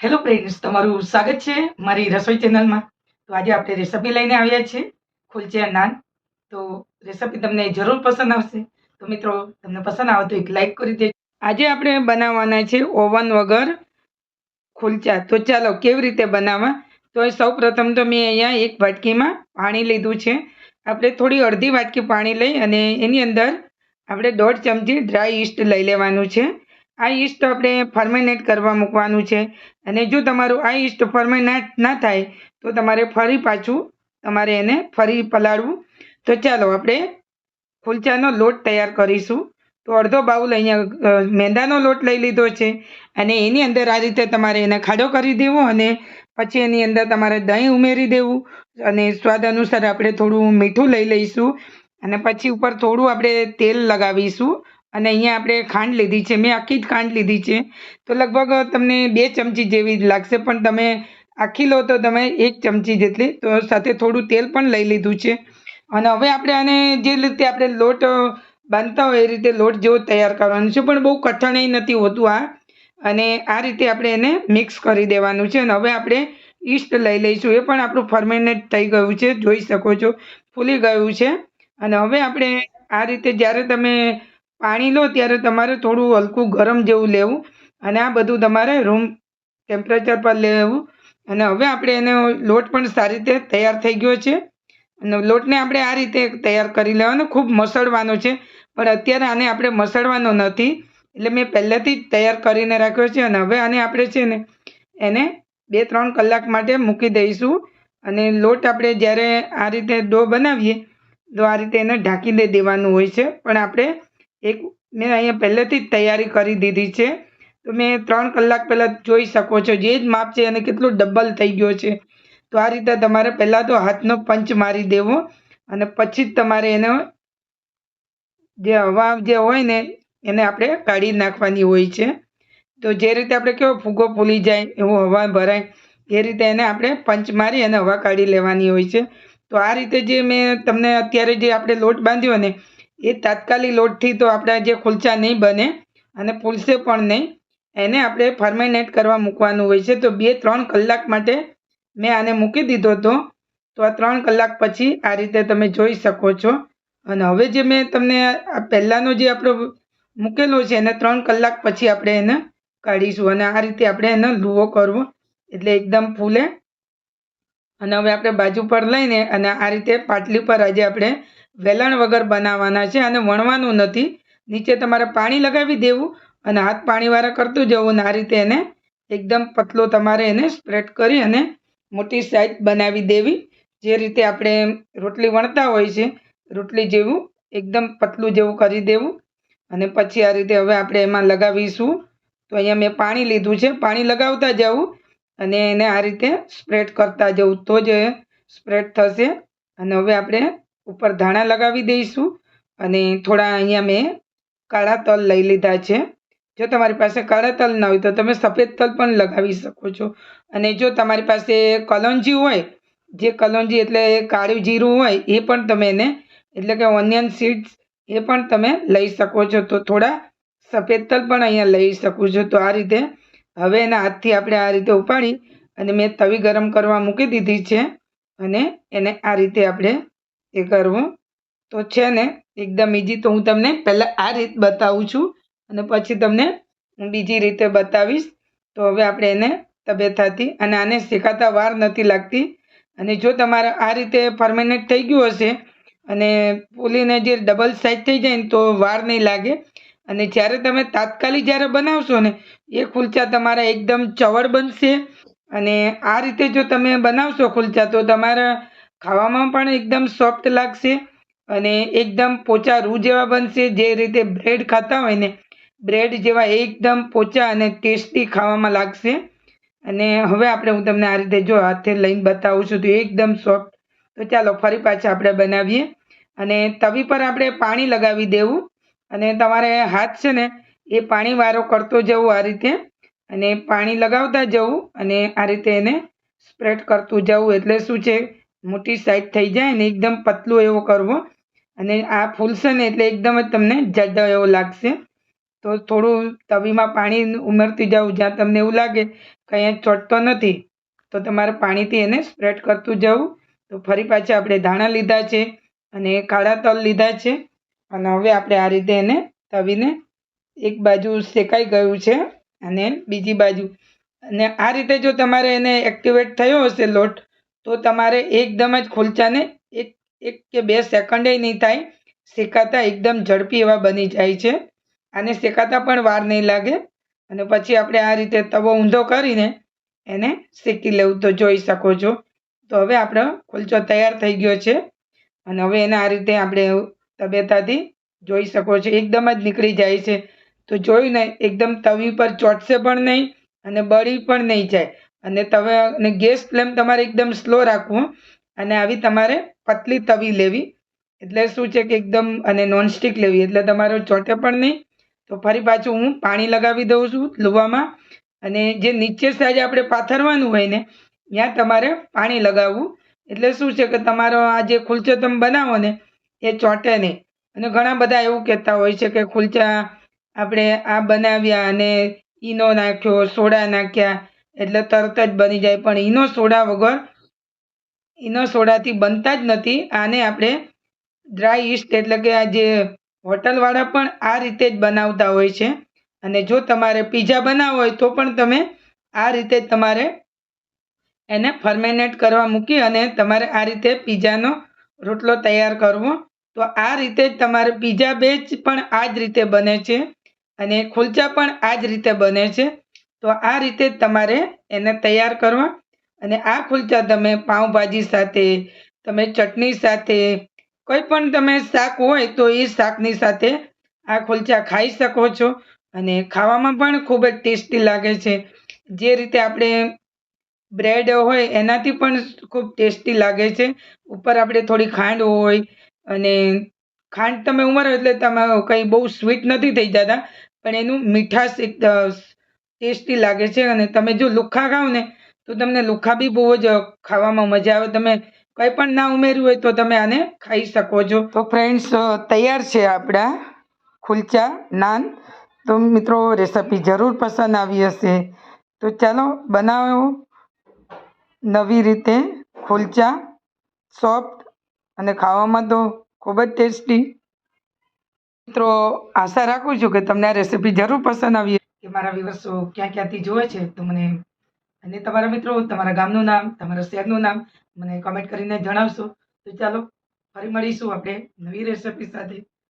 Hello friends તમારું સ્વાગત છે મારી રસોઈ ચેનલમાં તો આજે આપણે રેસીપી લઈને આવ્યા છીએ ખુલચિયા નાન. તો રેસીપી તમને જરૂર પસંદ આવશે. તો મિત્રો, તમને પસંદ આવે તો એક લાઈક કરી દેજો. આજે આપણે બનાવવાના છે ઓવન વગર ખુલચા. તો ચાલો કેવી રીતે બનાવવા? તો સૌ પ્રથમ તો મેં અહીંયા એક વાટકીમાં પાણી લીધું છે. આપણે થોડી અડધી વાટકી પાણી લઈ અને એની અંદર આપણે દોઢ ચમચી ડ્રાય ઈસ્ટ લઈ લેવાનું છે. આ ઈસ્ટ આપણે ફર્મેનેટ કરવા મૂકવાનું છે. અને જો તમારું આ ઈસ્ટ ફર્મેનેટ ના થાય, તો તમારે ફરી પાછું તમારે એને ફરી પલાળવું. તો ચાલો આપણે કુલચાનો લોટ તૈયાર કરીશું. તો અડધો બાઉલ અહીંયા મેંદાનો લોટ લઈ લીધો છે. અને એની અંદર આ રીતે તમારે એને ખાડો કરી દેવો અને પછી એની અંદર તમારે દહીં ઉમેરી દેવું. અને સ્વાદ અનુસાર આપણે થોડું મીઠું લઈ લઈશું. અને પછી ઉપર થોડું આપણે તેલ લગાવીશું. અને અહીંયા આપણે ખાંડ લીધી છે. મેં આખી જ ખાંડ લીધી છે. તો લગભગ તમને બે ચમચી જેવી જ લાગશે, પણ તમે આખી લો તો તમે એક ચમચી જેટલી. તો સાથે થોડું તેલ પણ લઈ લીધું છે. અને હવે આપણે આને જે રીતે આપણે લોટ બાંધતા હોય એ રીતે લોટ જેવો તૈયાર કરવાનો છે, પણ બહુ કઠણાઈ નથી હોતું આ. અને આ રીતે આપણે એને મિક્સ કરી દેવાનું છે. અને હવે આપણે ઈસ્ટ લઈ લઈશું. એ પણ આપણું ફર્મેનેટ થઈ ગયું છે. જોઈ શકો છો. ફૂલી ગયું છે. અને હવે આપણે આ રીતે જ્યારે તમે પાણી લો ત્યારે તમારે થોડું હલકું ગરમ જેવું લેવું અને આ બધું તમારે રૂમ ટેમ્પરેચર પર લેવું. અને હવે આપણે એનો લોટ પણ સારી રીતે તૈયાર થઈ ગયો છે. અને લોટને આપણે આ રીતે તૈયાર કરી લેવાનો. ખૂબ મસળવાનો છે. પણ અત્યારે આને આપણે મસળવાનો નથી. એટલે મેં પહેલેથી જ તૈયાર કરીને રાખ્યો છે. અને હવે આને આપણે છે ને એને બે ત્રણ કલાક માટે મૂકી દઈશું. અને લોટ આપણે જ્યારે આ રીતે ડો બનાવીએ તો આ રીતે એને ઢાંકી દે દેવાનું હોય છે. પણ આપણે એક મેં અહીંયા પહેલેથી જ તૈયારી કરી દીધી છે. તો મેં ત્રણ કલાક પહેલાં જોઈ શકો છો. જે જ માપ છે એને કેટલું ડબલ થઈ ગયો છે. તો આ રીતે તમારે પહેલાં તો હાથનો પંચ મારી દેવો અને પછી જ તમારે એનો જે હવા જે હોય ને એને આપણે કાઢી નાખવાની હોય છે. તો જે રીતે આપણે કેવો ફૂગો ફૂલી જાય, એવો હવા ભરાય, એ રીતે એને આપણે પંચ મારી અને હવા કાઢી લેવાની હોય છે. તો આ રીતે જે મેં તમને અત્યારે જે આપણે લોટ બાંધ્યો ને એ તાત્કાલિક લોટથી તો આપણા જે કુલચા નહીં બને અને ફૂલશે પણ નહીં, એને આપણે ફર્મેનેટ કરવા મૂકવાનું હોય છે. તો બે, ત્રણ કલાક માટે મેં આને મૂકી દીધો હતો. તો આ ત્રણ કલાક પછી આ રીતે તમે જોઈ શકો છો. અને હવે જે મેં તમને આ પહેલાંનો જે આપણો મૂકેલો છે, એને ત્રણ કલાક પછી આપણે એને કાઢીશું. અને આ રીતે આપણે એનો લુવો કરવો, એટલે એકદમ ફૂલે. અને હવે આપણે બાજુ પર લઈને અને આ રીતે પાટલી પર આજે આપણે વેલણ વગર બનાવવાના છે અને વણવાનું નથી. નીચે તમારે પાણી લગાવી દેવું અને હાથ પાણીવાળા કરતું જવું અને આ રીતે એને એકદમ પતલો તમારે એને સ્પ્રેડ કરી અને મોટી સાઈઝ બનાવી દેવી. જે રીતે આપણે રોટલી વણતા હોય છે, રોટલી જેવું એકદમ પતલું જેવું કરી દેવું. અને પછી આ રીતે હવે આપણે એમાં લગાવીશું. તો અહીંયા મેં પાણી લીધું છે, પાણી લગાવતા જવું અને એને આ રીતે સ્પ્રેડ કરતા જવું તો જ સ્પ્રેડ થશે. અને હવે આપણે ઉપર ધાણા લગાવી દઈશું અને થોડા અહીંયા મેં કાળા તલ લઈ લીધા છે. જો તમારી પાસે કાળા તલ ના હોય તો તમે સફેદ તલ પણ લગાવી શકો છો. અને જો તમારી પાસે કલોંજી હોય, જે કલોંજી એટલે કાળું જીરું હોય, એ પણ તમે એને, એટલે કે ઓનિયન સીડ્સ એ પણ તમે લઈ શકો છો. તો થોડા સફેદ તલ પણ અહીંયા લઈ શકો છો. તો આ રીતે હવે એના હાથથી આપણે આ રીતે ઉપાડી અને મેં તવી ગરમ કરવા મૂકી દીધી છે અને એને આ રીતે આપણે એ કરવું તો છે ને, એકદમ ઇઝી તો હું તમને પહેલાં આ રીત બતાવું છું અને પછી તમને હું બીજી રીતે બતાવીશ. તો હવે આપણે એને તબેથાથી અને આને શેકાતા વાર નથી લાગતી. અને જો તમારે આ રીતે પરમેનન્ટ થઈ ગયું હશે અને પોલીને જે ડબલ સાઈઝ થઈ જાય ને તો વાર નહીં લાગે. અને જ્યારે તમે તાત્કાલિક જ્યારે બનાવશો ને, એ કુલચા તમારા એકદમ ચવળ બનશે. અને આ રીતે જો તમે બનાવશો કુલચા તો તમારા ખાવામાં પણ એકદમ સોફ્ટ લાગશે અને એકદમ પોચા રૂ જેવા બનશે. જે રીતે બ્રેડ ખાતા હોય ને બ્રેડ જેવા એકદમ પોચા અને ટેસ્ટી ખાવામાં લાગશે. અને હવે આપણે હું તમને આ રીતે જો હાથે લઈને બતાવું છું તો એકદમ સોફ્ટ તો ચાલો ફરી પાછા આપણે બનાવીએ. અને તવી પર આપણે પાણી લગાવી દેવું. અને તમારે હાથ છે ને, એ પાણી વારો કરતો જવું આ રીતે. અને પાણી લગાવતા જવું અને આ રીતે એને સ્પ્રેડ કરતું જવું. એટલે શું છે? મોટી સાઈઝ થઈ જાય ને એકદમ પતલું એવો કરવો અને આ ફૂલશે ને એટલે એકદમ જ તમને જાડો એવો લાગશે. તો થોડું તવીમાં પાણી ઉમેરતી જાવું, જ્યાં તમને એવું લાગે કે અહીંયા ચોટતો નથી, તો તમારે પાણીથી એને સ્પ્રેડ કરતું જવું. તો ફરી પાછા આપણે ધાણા લીધા છે અને કાળા તલ લીધા છે. અને હવે આપણે આ રીતે એને તવીને એક બાજુ શેકાઈ ગયું છે અને બીજી બાજુ. અને આ રીતે જો તમારે એને એક્ટિવેટ થયો હશે લોટ તો તમારે એકદમ જ ખુલચાને એક એક કે બે સેકન્ડે નહીં થાય. શેકાતા એકદમ ઝડપી એવા બની જાય છે. આને શેકાતા પણ વાર નહીં લાગે. અને પછી આપણે આ રીતે તવો ઊંધો કરીને એને શેકી લેવું. તો જોઈ શકો છો. તો હવે આપણો ખુલચો તૈયાર થઈ ગયો છે. અને હવે એને આ રીતે આપણે તબેતાથી જોઈ શકો છો. એકદમ જ નીકળી જાય છે. તો જોયું ને એકદમ તવી પર ચોટશે પણ નહીં અને બળી પણ નહીં જાય. અને તવે અને ગેસ ફ્લેમ તમારે એકદમ સ્લો રાખવું અને આવી તમારે પતલી તવી લેવી. એટલે શું છે કે એકદમ અને નોનસ્ટિક લેવી. એટલે તમારો ચોટે પણ નહીં. તો ફરી પાછું હું પાણી લગાવી દઉં છું લુવામાં. અને જે નીચે સાઈડ આપણે પાથરવાનું હોય ને, ત્યાં તમારે પાણી લગાવવું. એટલે શું છે કે તમારો આ જે ખુલચો તમે બનાવો ને, એ ચોંટે નહીં. અને ઘણા બધા એવું કહેતા હોય છે કે ખુલચા આપણે આ બનાવ્યા અને ઈનો નાખ્યો, સોડા નાખ્યા એટલે તરત જ બની જાય. પણ ઈનો સોડા વગર ઈનો સોડાથી બનતા જ નથી. આને આપણે ડ્રાય ઈસ્ટ એટલે કે આ જે હોટલવાળા પણ આ રીતે જ બનાવતા હોય છે. અને જો તમારે પીઝા બનાવવો હોય તો પણ તમે આ રીતે તમારે એને ફર્મેનેટ કરવા મૂકી અને તમારે આ રીતે પીઝાનો રોટલો તૈયાર કરવો. તો આ રીતે જ તમારે પીઝા બેચ પણ આ જ રીતે બને છે. અને ખુલચા પણ આ જ રીતે બને છે. તો આ રીતે તમારે એને તૈયાર કરવા. અને આ ખુલચા તમે પાઉંભાજી સાથે, તમે ચટણી સાથે, કોઈ પણ તમે શાક હોય તો એ શાકની સાથે આ ખુલચા ખાઈ શકો છો. અને ખાવામાં પણ ખૂબ જ ટેસ્ટી લાગે છે. જે રીતે આપણે બ્રેડ હોય એનાથી પણ ખૂબ ટેસ્ટી લાગે છે. ઉપર આપણે થોડી ખાંડ હોય અને ખાંડ તમે ઉમેરો એટલે તમે કંઈ બહુ સ્વીટ નથી થઈ જતા, પણ એનું મીઠાશ એક ટેસ્ટી લાગે છે અને તમે જો લુખ્ખા ખાઓ ને, તો તમને લુખ્ખા બી બહુ જ ખાવામાં મજા આવે. તમે કંઈ પણ ના ઉમેર્યું હોય તો તમે આને ખાઈ શકો છો. તો ફ્રેન્ડ્સ તૈયાર છે આપણા ખુલચા નાન. તો મિત્રો રેસિપી જરૂર પસંદ આવી હશે. તો ચાલો બનાવો નવી રીતે ખુલચા સોફ્ટ અને ખાવામાં તો ખૂબ જ ટેસ્ટી. મિત્રો, આશા રાખું છું કે તમને આ રેસીપી જરૂર પસંદ આવી કે મારા વિવર્સો ક્યાં ક્યાંથી જોવે છે, તો મને અને તમારા મિત્રો, તમારા ગામનું નામ, તમારા શહેરનું નામ મને કમેન્ટ કરીને જણાવશો. તો ચાલો, ફરી મળીશું આપણે નવી રેસિપી સાથે.